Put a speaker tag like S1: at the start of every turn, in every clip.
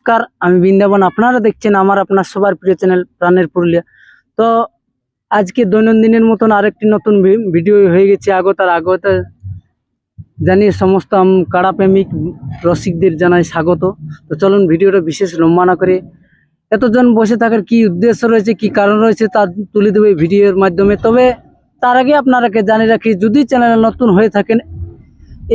S1: নমস্কার, আমি বৃন্দাবন। আপনারা দেখছেন আমার, আপনার সবার প্রিয় চ্যানেল প্রাণের পুরুলিয়া। তো আজকে দৈনন্দিনের মতন আরেকটি নতুন ভিডিও হয়ে গেছে আগত আর আগত। জানি সমস্ত কাড়া প্রেমিক রসিকদের জানাই স্বাগত। তো চলুন ভিডিওটা বিশেষ লম্বা না করে। এতজন বসে থাকার কি উদ্দেশ্য রয়েছে, কি কারণ রয়েছে তা তুলে দেবে ভিডিওর মাধ্যমে। তবে তার আগে আপনারাকে জানিয়ে রাখি, যদি চ্যানেলে নতুন হয়ে থাকেন,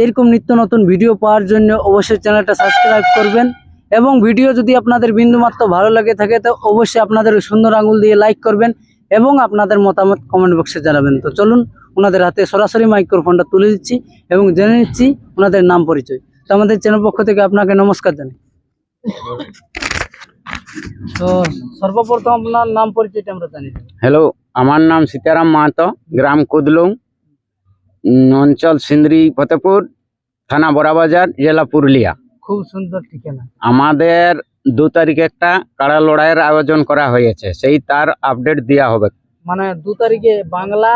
S1: এরকম নিত্য নতুন ভিডিও পাওয়ার জন্য অবশ্যই চ্যানেলটা সাবস্ক্রাইব করবেন। এবং ভিডিও যদি আপনাদের বিন্দুমাত্র ভালো লাগে থাকে, তো অবশ্যই আপনাদের সুন্দর আঙুল দিয়ে লাইক করবেন এবং আপনাদের মতামত কমেন্ট বক্সে জানাবেন। তো চলুন, ওনাদের হাতে সরাসরি মাইক্রোফোনটা তুলে দিচ্ছি এবং জেনে নিচ্ছি ওনাদের নাম পরিচয়। তো আমাদের চ্যানেল পক্ষ থেকে আপনাকে নমস্কার জানাই। তো সর্বপ্রথম আপনার নাম পরিচয়টা আমরা জানি।
S2: হ্যালো আমার নাম সীতারাম মাহাতো, গ্রাম কুদলুং অঞ্চল সিন্দ্রি, ফতেপুর, থানা বড়াবাজার, জেলা পুরুলিয়া।
S1: খুব সুন্দর ঠিকানা।
S2: আমাদের দু তারিখে একটা কাড়া লড়াইয়ের আয়োজন করা হয়েছে সেই তার আপডেট দেওয়া হবে।
S1: মানে দু তারিখে বাংলা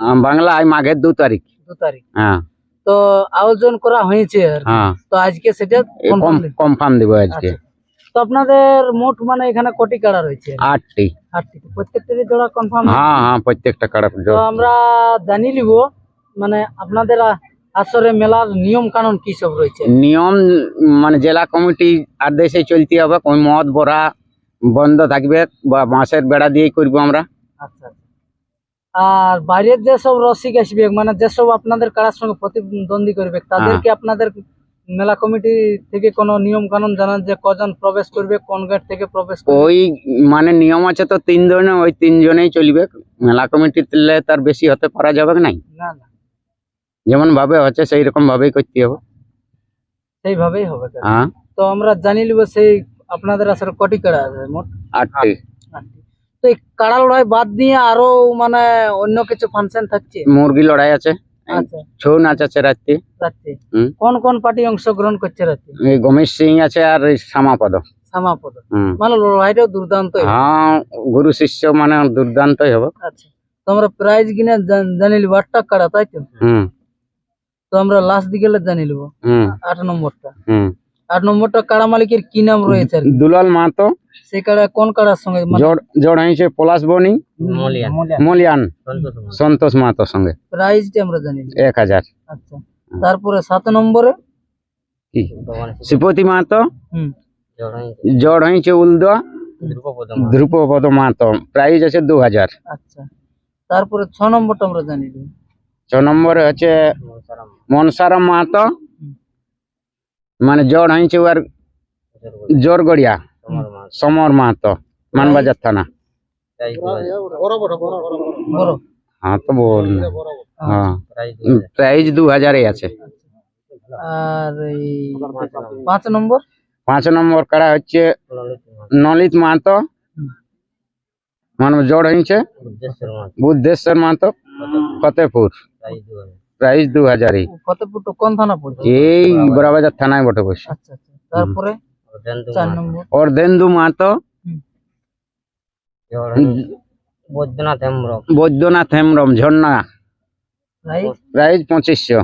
S2: আহ, বাংলায় মাঘের দু তারিখ।
S1: দু তারিখ।
S2: হ্যাঁ।
S1: তো আয়োজন করা হয়েছে
S2: হ্যাঁ।
S1: তো আজকে সেটা
S2: কনফার্ম দিব আজকে।
S1: আচ্ছা। তো আপনাদের মোট মানে এখানে কটি কাড়া রয়েছে?
S2: আটটি।
S1: আটটি। তো প্রত্যেকটারই জোড়া কনফার্ম
S2: হ্যাঁ হ্যাঁ প্রত্যেকটা কাড়া
S1: তো আমরা জানি লিব মানে আপনাদের আসরে মেলার নিয়ম কানুন কি সব রয়েছে?
S2: নিয়ম মানে জেলা কমিটি আদেশে চলতে হবে কোন মদ বড়া বন্ধ থাকবে বা বাঁশের বেড়া দিয়েই করব আমরা।
S1: আচ্ছা আচ্ছা। আর বাইরের যেসব রসিক আসবে মানে যেসব আপনাদের কারার সঙ্গে প্রতিদ্বন্দ্বী করবে তাদেরকে আপনাদের মেলা কমিটি থেকে কোনো নিয়ম কানুন জানান যে কজন প্রবেশ করবে কোন গেট থেকে প্রবেশ করবে?
S2: ওই মানে নিয়ম আছে তো তিনজনে ওই তিনজনেই চলবে। মেলা কমিটি তার বেশি হতে পারা যাবে নাই?
S1: না না।
S2: যেমন ভাবে হচ্ছে সেই রকম ভাবেই করতে হবে।
S1: সেইভাবেই হবে
S2: হ্যাঁ।
S1: তো আমরা জানি লিব সেই আপনাদের আসলে কটি কাড়া আছে মোট?
S2: আটটি।
S1: তো এই কাড়া লড়াই বাদ দিয়ে আরও মানে অন্য কিছু ফাংশন থাকছে?
S2: মুরগি লড়াই আছে।
S1: আচ্ছা।
S2: ছৌ নাচ আছে রাত্রি।
S1: কোন কোন পার্টি অংশগ্রহণ করছে রাত্রে?
S2: এই গমেশ সিং আছে আর এই শ্যামাপদ।
S1: সামাপদ
S2: হুম।
S1: মানে লড়াইটাও দুর্দান্ত
S2: হ্যাঁ গুরু শিষ্য মানে দুর্দান্তই হবে।
S1: আচ্ছা। তো আমরা প্রাইজ কিনে জান- জানি লিব আটটা কাড়া তাই তো?
S2: হুম।
S1: তো আমরা লাস্ট দিকে জানি লিব
S2: হুম।
S1: আট নম্বরটা।
S2: হুম।
S1: আট নম্বরটা কাড়া মালিকের কি নাম রয়েছে
S2: দুলাল মাহাতো।
S1: সেই কাড়া কোন কাড়ার সঙ্গে? মানে
S2: জোর হয়েছে পলাশ বনি। মলিয়ান। সন্তোষ মাহাতোর সঙ্গে।
S1: প্রাইজটা আমরা জানি
S2: এক হাজার।
S1: আচ্ছা। তারপরে সাত নম্বরে?
S2: কি? শ্রীপতি মাহাতো।
S1: হুম।
S2: জড় হয়েছে। উলদা। ধ্রুপপদ মাহাতো। প্রাইজ আছে দু হাজার।
S1: আচ্ছা। তারপরে ছ নম্বরটা আমরা জানি লিব।
S2: ছ নম্বরে হচ্ছে মনসারাম মাহাতো মানে জড় হয়েছে ওর জোরগড়িয়া সমর মাহাতো মানবাজার থানা। হ্যাঁ তো বল হ্যাঁ প্রাইজ দু হাজারই আছে।
S1: আর পাঁচ নম্বর?
S2: পাঁচ নম্বর কাড়া হচ্ছে নলিত মাহাতো মানে জড় হয়েছে বুদ্ধেশ্বর মাহাতো। ফতেপুর প্রাইস দু হাজারই।
S1: ফতেপুরটা কোন থানা পড়ছে?
S2: এই বড়াবাজার। থানায় বটে বসে।
S1: আচ্ছা আচ্ছা তারপরে? চার নম্বর।
S2: অর্ধেন্দু মাহাতো বৈদ্যনাথ হেমব্রম। ঝর্ণা।
S1: রাইট
S2: প্রাইস পঁচিশশো।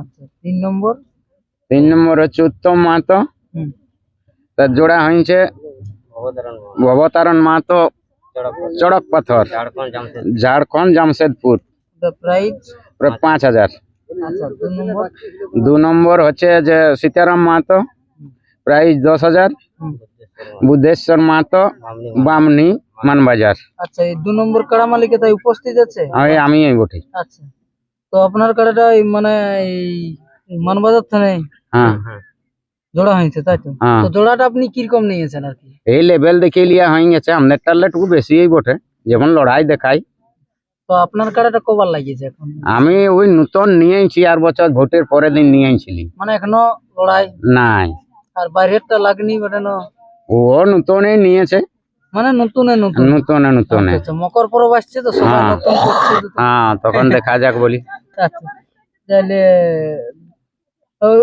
S1: আচ্ছা তিন নম্বর?
S2: তিন নম্বর হচ্ছে উত্তম মাহাতো তার জোড়া হয়েছে ভবতারণ মাহাতো চড়ক পাথর। ঝাড়খণ্ড জামশেদপুর।
S1: প্রাইস
S2: প্রায় পাঁচ হাজার।
S1: আচ্ছা দু নম্বর?
S2: দু নম্বর হচ্ছে যে সীতারাম মাহাতো প্রাইস দশ হাজার। বুদ্ধেশ্বর মাহাতো বামনি মানবাজার।
S1: আচ্ছা এই দু নম্বর কাড়া মালিকে তাই উপস্থিত আছে?
S2: আমি আমি এই বটি
S1: আচ্ছা তো আপনার কাড়াটা মানে এই মানবাজার থানায়
S2: হ্যাঁ।
S1: জোড়া হয়েছে তাই তো?
S2: হ্যাঁ।
S1: তো জোড়াটা আপনি কীরকম নিয়েছেন আর কি?
S2: এই লেভেল দেখে লিয়া হয়ে গেছে আমাদের টার্লেটুকু বেশিই বটে যেমন লড়াই দেখাই
S1: তো আপনার কাড়াটা কবার লাগিয়েছে এখন?
S2: আমি ওই নতুন নিয়েছি আর বছর ভোটের পরের দিন নিয়েছিলি
S1: মানে এখনও লড়াই?
S2: নাই।
S1: আর বাইরেরটা লাগনি বেটানো?
S2: ও নতুনই নিয়েছে।
S1: মানে নতুনে নতুন?
S2: নতুনে নতুনে।
S1: আচ্ছা, আচ্ছা মকর পরব আসছে তো সবাই
S2: হ্যাঁ।
S1: নতুন করছে
S2: হ্যাঁ তখন দেখা যাক বলি।
S1: আচ্ছা তাহলে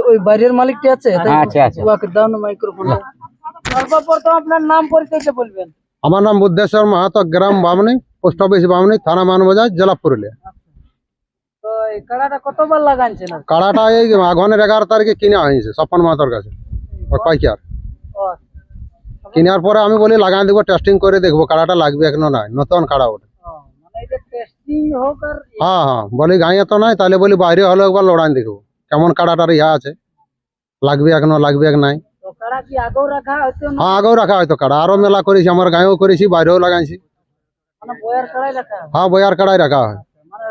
S1: ওই বাইরের মালিকটি আছে?
S2: আচ্ছা, আচ্ছা।
S1: ওকে দাও না মাইক্রোফোনটা সর্বপ্রথম আপনার নাম পরিচয়টা বলবেন।
S3: আমার নাম বুদ্ধেশ্বর মাহাতো গ্রাম বামনি পোস্ট অফিস বামনি থানা মানবাজার জেলা পুরুলিয়া।
S1: কাড়াটা
S3: এই আঘনের এগারো তারিখে কিনা হয়েছে স্বপন মাহাতোর কাছে পাইকার। কেনার পরে আমি বলি লাগাই দিব টেস্টিং করে দেখব কাড়াটা লাগবে এখনও নাই নতুন কাড়া ওটা।
S1: মানে
S3: হ্যাঁ হ্যাঁ বলি গাঁয়ে তো নাই তাহলে বলি বাইরে হলে একবার লড়াই দেখব কেমন কাড়াটার ইয়া আছে? লাগবে এখনও লাগবে এক নাই? হ্যাঁ আগেও রাখা হয়তো কাড়া। আরও মেলা করেছি আমার গাঁয়েও করেছি বাইরেও লাগাইছি।
S1: মানে বয়ার কাড়াই রাখা হয়।
S3: হ্যাঁ বয়ার কাড়াই রাখা হয়।
S1: মানে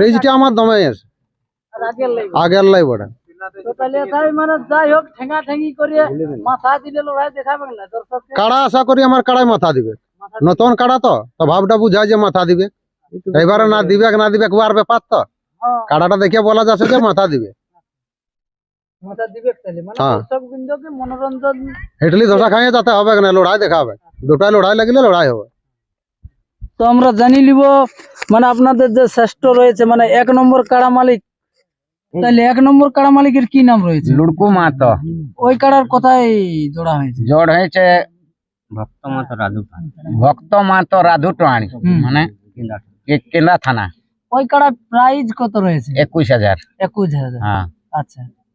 S1: রিজটা
S3: আমার দমে আছে।
S1: আগের
S3: লাই বড়
S1: তো তাহলে তাই মানে যাই হোক ঠেঙ্গা ঠেঙ্গি করে মাথা দিলে লড়াই দেখাবে না? দর্শককে
S3: কাড়া আশা করি আমার কাড়াই মাথা দিবে। নতুন কাড়া তো ভাবটা বুঝায় যে মাথা দিবে। এবারে না দিবে না দিবে কুয়ার ব্যাপার তো।
S1: হ্যাঁ,
S3: কাড়াটা দেখে বলা যাচ্ছে যে মাথা দিবে
S1: মাথা দিবে তাহলে মানে
S3: হ্যাঁ।
S1: দর্শক বিন্দুকে মনোরঞ্জন
S3: ইডলি ধোসা খাইয়ে যাতে হবে না লড়াই দেখা হবে। দুটাই লড়াই লাগলে লড়াই হবে।
S1: তো আমরা জানি লিব মানে আপনাদের যে শ্রেষ্ঠ রয়েছে মানে এক নম্বর কাড়া মালিক। তাহলে এক নম্বর কাড়া মালিকের কি নাম রয়েছে?
S2: লুড়কু
S1: ওই কাড়ার কোথায় জোড়া হয়েছে।
S2: জোড় হয়েছে ভক্ত মাতো রাধু ভক্ত মাতো রাধু টাণি মানে কে- কেন্দ্রা থানা।
S1: ওই কাড়া প্রাইজ কত রয়েছে?
S2: একুশ হাজার।
S1: একুশ হাজার।
S2: হ্যাঁ।
S1: আচ্ছা।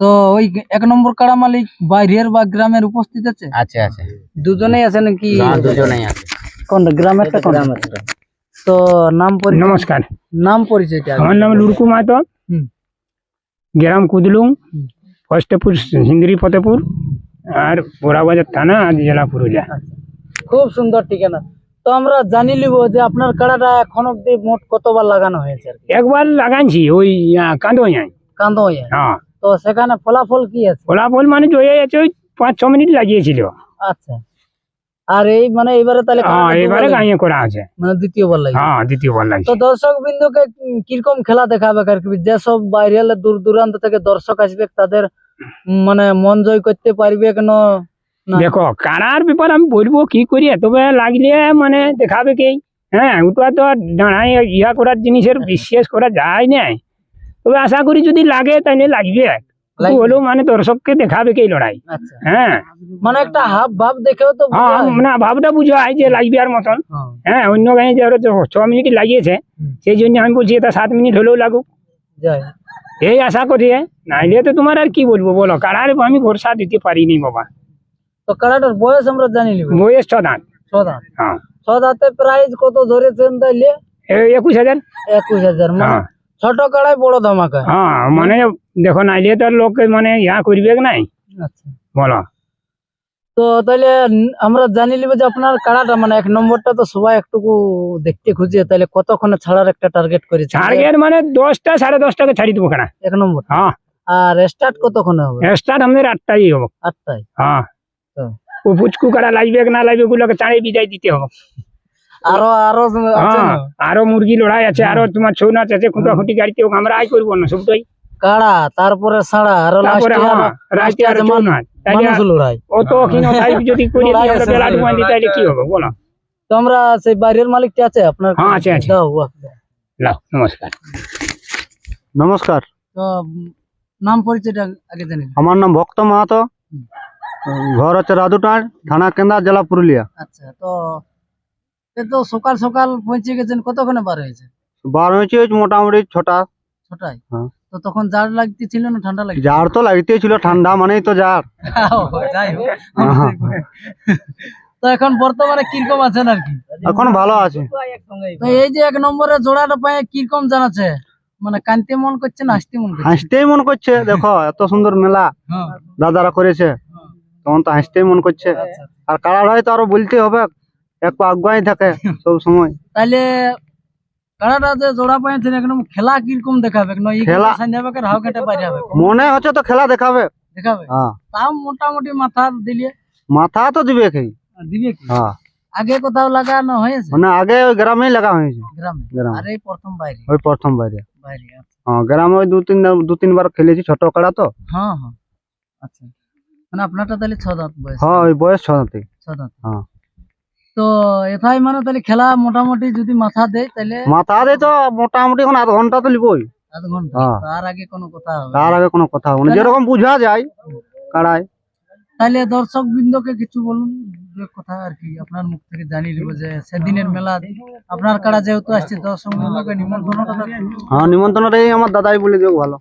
S1: তো ওই এক নম্বর কাড়া মালিক বাইরের বা গ্রামের উপস্থিত আছে?
S2: আছে আছে।
S1: দুজনেই আছে নাকি?
S2: হ্যাঁ, দুজনেই আছে।
S1: কোন গ্রামেরটা কোন? তো নাম পরি-
S4: নমস্কার।
S1: নাম পরিচয়টা।
S4: আমার নাম লুড়কু মাহাতো।
S1: হুম।
S4: গ্রাম কুদলুং ফস্টেপুর হিন্দিরি ফতেপুর আর বোরাবাজার থানা আর জেলা পুরুলিয়া।
S1: খুব সুন্দর ঠিকানা। তো আমরা জানি লিব যে আপনার কাড়াটা এখন অব্দি মোট কতবার লাগানো হয়েছে
S4: একবার লাগাইছি ওই
S1: কান্দো হয়ে
S4: হ্যাঁ।
S1: তো সেখানে ফলাফল কি আছে?
S4: ফলাফল মানে জয়ে আছে ওই পাঁচ ছ মিনিট লাগিয়েছিল।
S1: আচ্ছা। আর এই মানে এবারে তাহলে
S4: হ্যাঁ এবারে গাঁয়ে করা আছে।
S1: লাগে, মানে দ্বিতীয়বার লাগে
S4: হ্যাঁ দ্বিতীয়বার লাগছে।
S1: তো দর্শক বিন্দুকে কীরকম খেলা দেখাবে আর কি যেসব বাইরে দূর দূরান্ত থেকে দর্শক আসবে তাদের মানে মন জয় করতে পারবে কেন না।
S4: দেখো কারার ব্যাপার আমি বলব কি করি তবে লাগলে মানে দেখাবে কে হ্যাঁ ওটা তো দাঁড়ায় ইয়া করার জিনিসের বিশ্বাস করা যায় না তবে আশা করি যদি লাগে তাহলে লাগবে
S1: লাগবে।
S4: হলেও মানে দর্শককে দেখাবে কে লড়াই।
S1: আচ্ছা।
S4: হ্যাঁ।
S1: মানে একটা হাব ভাব দেখেও তো বোঝা
S4: হ্যাঁ
S1: যায়।
S4: মানে ভাবটা বুঝায় যে লাগবে আর মতন।
S1: হ্যাঁ,
S4: হ্যাঁ অন্য গায়ে যে ওরা তো ছ মিনিট লাগিয়েছে
S1: হুম।
S4: সেই জন্য আমি বলছি এটা সাত মিনিট হলেও লাগুক।
S1: যাই।
S4: এই আশা করি নাইলে তো তোমার আর কি বলব বলো কারার আমি ভরসা দিতে পারিনি বাবা।
S1: তো কাড়াটার বয়স আমরা জানি নিব
S4: বয়স ছ দাঁত।
S1: ছদাঁত
S4: হ্যাঁ।
S1: ছদাঁতে প্রাইজ কত ধরেছেন তাইলে?
S4: এই একুশ হাজার।
S1: একুশ হাজার। মানে
S4: হ্যাঁ।
S1: ছোট কাড়াই বড় ধামাকা।
S4: হ্যাঁ মানে দেখো নাইলে তো আর লোক মানে ইয়া করবে নাই?
S1: আচ্ছা।
S4: বলো।
S1: তো তাহলে আমরা জানি নিব যে আপনার কাড়াটা মানে এক নম্বরটা তো সবাই একটুকু দেখতে খুঁজে তাহলে কতক্ষণে ছাড়ার একটা টার্গেট করেছে?
S4: টার্গেট মানে দশটা সাড়ে দশটাকে ছাড়ি দেবো কেনা।
S1: এক নম্বর।
S4: হ্যাঁ।
S1: আর স্টার্ট কতক্ষণে হবে?
S4: স্টার্ট আমাদের আটটাই হব।
S1: আটটায়।
S4: হ্যাঁ। ও পুচকু কাটা লাগবে না লাগবে ওগুলোকে চাঁড়ে বিদায় দিতে হবে।
S1: আরও আরও আছে
S4: হ্যাঁ আরও মুরগি লড়াই আছে আরও তোমার ছৌ নাচ আছে খুঁটা খুঁটি গাড়িতে আমরা আই করব না সবটাই।
S1: কাড়া তারপরে সাড়া
S4: আরও
S1: লাস্টে
S4: হ্যাঁ আর ছৌ নাচ। তাইলে
S1: মানুষ লড়াই।
S4: ও কিনো তাই যদি করি আমরা বেলা ডুবাই দিই তাইলে কি হবে বলো।
S1: তো সেই বাইরের মালিকটা আছে? আপনার
S4: হ্যাঁ, আছে, আছে।
S1: দাও,
S4: লাও নমস্কার।
S3: নমস্কার।
S1: তো নাম পরিচয়টা আগে জানি
S3: আমার নাম ভক্ত মাহাতো। ঘর হচ্ছে রাধুটার থানা কেন্দ্রা জেলা পুরুলিয়া।
S1: আচ্ছা তো তো সকাল সকাল পৌঁছে গেছেন কতক্ষণে বার হয়েছে?
S3: বার হয়েছে মোটামুটি ছটা।
S1: ছটায়?
S3: হ্যাঁ।
S1: তো তখন জাড় লাগতে ছিল না ঠান্ডা লাগছে
S3: জার তো লাগতেই ছিল ঠান্ডা মানেই তো জার
S1: যাই হোক।
S3: হ্যাঁ।
S1: তো এখন বর্তমানে কীরকম আছেন আর কি?
S3: এখন ভালো আছে।
S1: তো এই যে এক নম্বরে জোড়াটা পায়ে কীরকম জানাচ্ছে? মানে কানতে মন করছে না হাসতে মন করছে?
S3: হাসতেই মন করছে দেখো এত সুন্দর মেলা
S1: হ্যাঁ,
S3: দাদারা করেছে। তখন তো হাসতেই মন করছে।
S1: আচ্ছা।
S3: আর কালার হয় তো আরও বলতে হবে একটু আগুয়াই থাকে সব সময়।
S1: তাহলে কাড়াটা যে জোড়া একদম খেলা কীরকম দেখাবে? না এই
S3: খেলা-
S1: সন্ধ্যাবেকের হাও কেটে পাই যাবে।
S3: মনে হচ্ছে তো খেলা দেখাবে।
S1: দেখাবে?
S3: হ্যাঁ।
S1: তাও মোটামুটি মাথা দিলে।
S3: মাথা তো দিবে কি?
S1: দিবে কি?
S3: হ্যাঁ।
S1: আগে কোথাও লাগানো হয়েছে?
S3: মানে আগে ওই গ্রামেই লাগা হয়েছে।
S1: গ্রামে?
S3: গ্রামে।
S1: আর এই প্রথম বাইরে।
S3: ওই প্রথম বাইরে।
S1: বাইরে আচ্ছা।
S3: হ্যাঁ গ্রামে ওই দু তিন দু তিনবার খেলেছি ছোট কাড়া তো।
S1: হ্যাঁ হ্যাঁ। আচ্ছা। মানে আপনারটা তাহলে ছ দাঁত বয়স।
S3: হ্যাঁ ওই বয়স ছতে
S1: ছ দাঁত।
S3: হ্যাঁ।
S1: তো এটাই মানে তাহলে খেলা মোটামুটি যদি মাথা দেয় তাহলে
S3: মাথা দিয়ে তো মোটামুটি এখন আধ ঘণ্টা তো লিবই।
S1: আধ ঘণ্টা।
S3: হ্যাঁ।
S1: তার আগে কোনো কথা হবে
S3: তার আগে কোনো কথা হবে যেরকম বুঝা যায় কাড়ায়
S1: তাহলে দর্শক বৃন্দকে কিছু বলুন কথা আর কি আপনার মুখ থেকে জানিয়ে নেব যে সেদিনের মেলা আপনার কাড়া যেহেতু আসছে দর্শক বৃন্দকে নিমন্ত্রণটা
S3: হ্যাঁ নিমন্ত্রণটাই আমার দাদাই বলে দিও ভালো।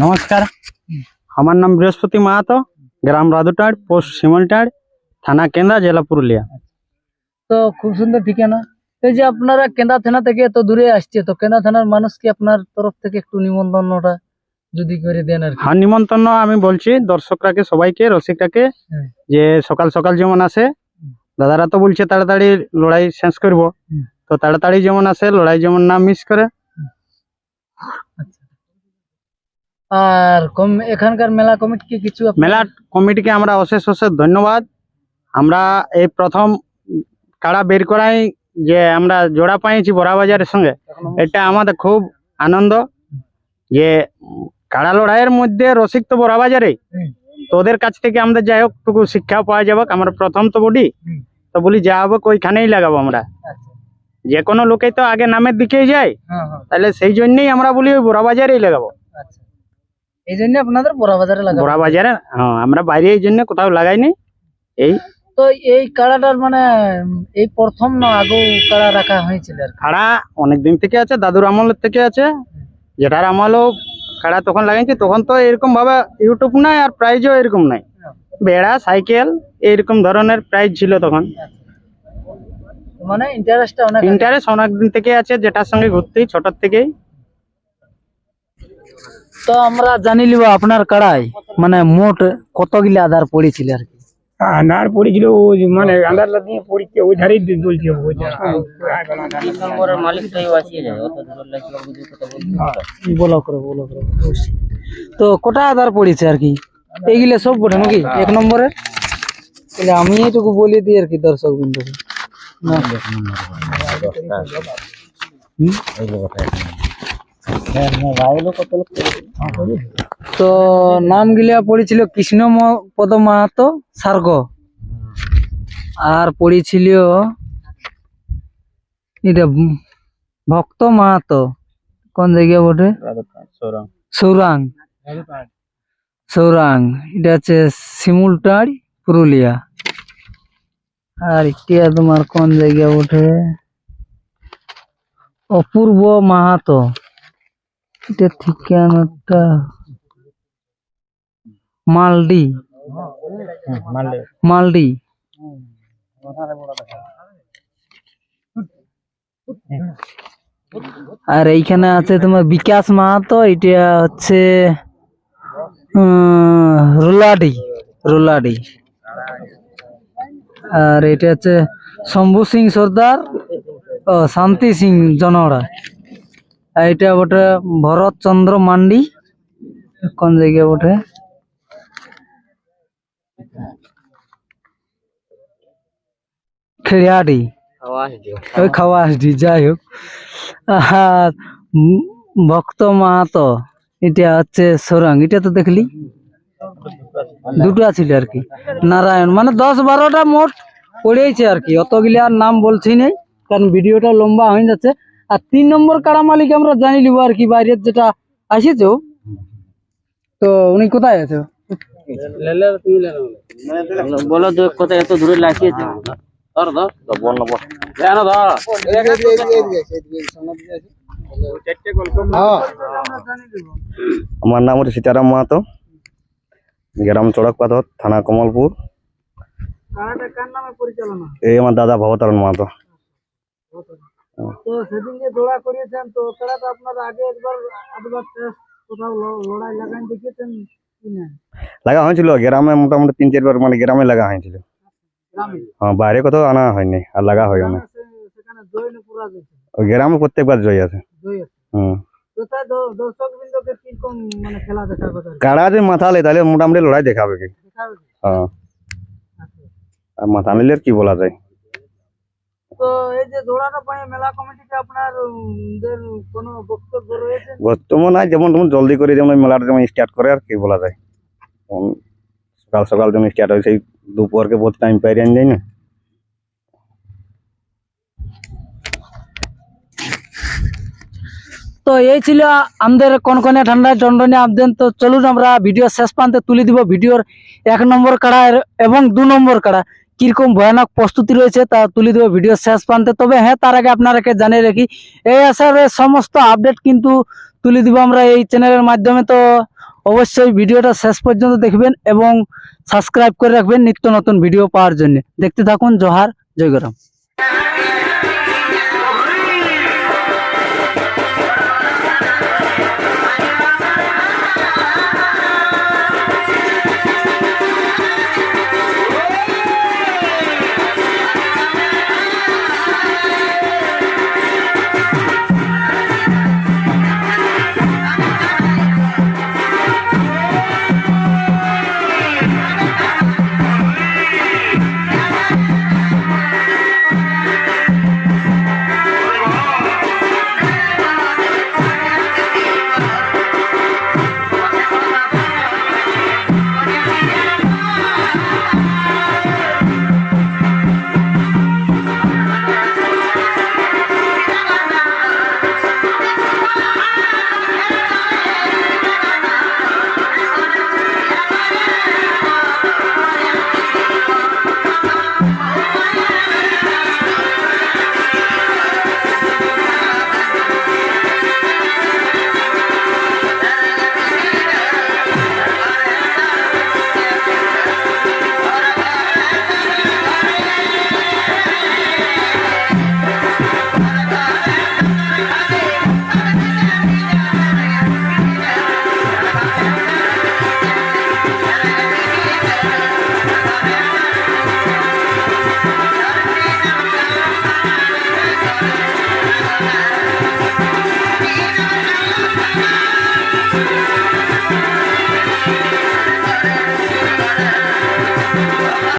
S2: নমস্কার।
S5: আমার নাম বৃহস্পতি মাহাতো গ্রাম রাদুটাড় পোস্ট শিমলটাড়। থানা কেন্দ্রা জেলা পুরুলিয়া।
S1: তো খুব সুন্দর ঠিকানা। এই যে আপনারা কেন্দা থানা থেকে এত দূরে আসছে তো কেন্দা থানার মানুষকে আপনার তরফ থেকে একটু নিমন্ত্রণটা যদি করে দেন আর কি?
S5: হ্যাঁ নিমন্ত্রণ আমি বলছি দর্শকরাকে সবাইকে রসিকটাকে
S1: হুম।
S5: যে সকাল সকাল যেমন আসে দাদারা তো বলছে তাড়াতাড়ি লড়াই শেষ করব। তো তাড়াতাড়ি যেমন আসে লড়াই যেমন না মিস করে।
S1: আর কম এখানকার মেলা কমিটিকে কিছু
S5: মেলা কমিটিকে আমরা অশেষ অশেষ ধন্যবাদ। আমরা এই প্রথম কাড়া বের করাই যে আমরা জোড়া পাইছি বড়াবাজারের সঙ্গে এটা আমাদের খুব আনন্দ যে কাড়া লড়াইয়ের মধ্যে রসিক তো বড়াবাজারে
S1: হুম।
S5: তো ওদের কাছ থেকে আমাদের যাই হোক টুকু শিক্ষা পাওয়া যাবে আমরা প্রথম তো বডি। তো বলি যা হবে ওইখানেই লাগাবো আমরা। যে কোনো লোকেই তো আগে নামের দিকেই যায়।
S1: হ্যাঁ হ্যাঁ।
S5: তাহলে সেই জন্যই আমরা বলি ওই বড়াবাজারেই লাগাবো।
S1: আচ্ছা। এই জন্য আপনাদের বড় বাজারে লাগাবো?
S5: বড়াবাজারে হ্যাঁ আমরা বাইরে এই জন্য কোথাও লাগাইনি। এই
S1: তো এই কাড়াটার মানে এই প্রথম না আগেও কাড়া রাখা হয়েছিল আর কি?
S5: খাড়া অনেক দিন থেকে আছে দাদুর আমলের থেকে আছে। যেটার আমলও খাড়া তখন লাগাইছি তখন তো এরকম ভাবে ইউটিউব নাই আর প্রাইজও এরকম নাই। বেড়া সাইকেল এইরকম ধরনের প্রাইজ ছিল তখন।
S1: মানে ইন্টারেস্টটা অনেক আছে।
S5: ইন্টারেস্ট অনেক দিন থেকে আছে যেটার সঙ্গে ঘুরতেই ছোটর থেকেই।
S1: তো আমরা জানি লিব আপনার কাড়াই মানে মোট কতগুলি আধার পড়েছিল আর কি।
S4: আন্ধার পড়েছিল ওই মানে আন্ধার লাগিয়ে পড়েছে ওই ধারেই দুলছে ওই
S1: বলো করে বলো করে। তো কটা আধার পড়েছে আর কি? এইগুলো সব পড়ে নাকি? এক নম্বরে তাহলে আমি এইটুকু বলে দিই আর কি দর্শক বিন্দুকে? তো নাম গিলা পড়েছিল কৃষ্ণ ম- পদ মাহাতো সার্গ আর পড়েছিল এটা ভক্ত মাহাতো। কোন জায়গা বটে? সৌরাং। সৌরাং। এটা হচ্ছে শিমুলটাড় পুরুলিয়া। আর এটা তোমার কোন জায়গা বটে? অপূর্ব মাহাতো। এটা ঠিকানাটা মালডি? মালডি। আর এইখানে আছে তোমার বিকাশ মাহাতো এটা হচ্ছে রোলাডি রোলাডি। আর এটা হচ্ছে শম্ভু সিং সর্দার ও শান্তি সিং জনড়া আর এটা বটে ভরত চন্দ্র মান্ডি। কোন জায়গা বটে? খেড়িয়াডি ওই খাওয়াসডি যাই হোক। আর ভক্ত মাহাতো। এটা হচ্ছে সোরাং। এটা তো দেখলি? দুটো ছিল আর কি। নারায়ণ। মানে দশ বারোটা মোট পড়েছে আর কি। অতগুলি আর নাম বলছি নাই, কারণ ভিডিওটা লম্বা হয়ে যাচ্ছে। আর তিন নম্বর কাড়া মালিক আমরা জানি লিব আর কি বাইরের যেটা আসিছে। তো উনি কোথায় আছে?
S2: বলো তো কোথায় এত দূরে লাগিয়েছে ধর ধর। বল না বল কেন ধর।
S6: আমার নাম হচ্ছে সীতারাম মাহাতো। গ্রাম চড়ক পাথর থানা কমলপুর।
S1: কাড়াটা কার নামে পরিচালনা?
S6: এই আমার দাদা ভবতারণ মাহাতো।
S1: তো সেদিন যে দৌড়া করিয়েছেন তো কাড়াটা আপনারা আগে একবার আধবার test কোথাও লড়াই লাগান দেখিয়েছেন কি
S6: লাগা হয়েছিল গ্রামে মোটামুটি তিন চারবার মানে গ্রামে লাগা হয়েছিল। হ্যাঁ বাইরে কোথাও আনা হয়নি আর লাগা হয় না। গ্রামে প্রত্যেকবার জয় আছে। হুম।
S1: মানে
S6: কাড়া যদি মাথা লে তাহলে মোটামুটি লড়াই দেখাবে কি? হ্যাঁ। আর মাথা নিলে কি বলা যায়?
S1: তো এই যে দৌড়ানো পায়ে মেলা কমিটিতে আপনার উম, দের কোনো বক্তব্য রয়েছে
S6: বর্তমান নাই যেমন তেমন জলদি করে যেমন ওই মেলাটা যেমন স্টার্ট করে আর কি বলা যায় উম, সকাল সকাল যেমন স্টার্ট হয় সেই দুপুরকে বহুত টাইম পাই আন যায় না
S1: তো এই ছিল আমাদের কনকনে ঠান্ডা চন্ডনে আবদেন তো চলুন আমরা ভিডিও শেষ প্রান্তে তুলে দিব ভিডিওর এক নম্বর কাড়া এর- এবং দু নম্বর কাড়া কীরকম ভয়ানক প্রস্তুতি রয়েছে তা তুলে দেবো ভিডিও শেষ প্রান্তে। তবে হ্যাঁ তার আগে আপনারাকে জানিয়ে রাখি এই আসারের সমস্ত আপডেট কিন্তু তুলে দেবো আমরা এই চ্যানেলের মাধ্যমে। তো অবশ্যই ভিডিওটা শেষ পর্যন্ত দেখবেন এবং সাবস্ক্রাইব করে রাখবেন নিত্য নতুন ভিডিও পাওয়ার জন্য। দেখতে থাকুন, জোহার জয়গ্রাম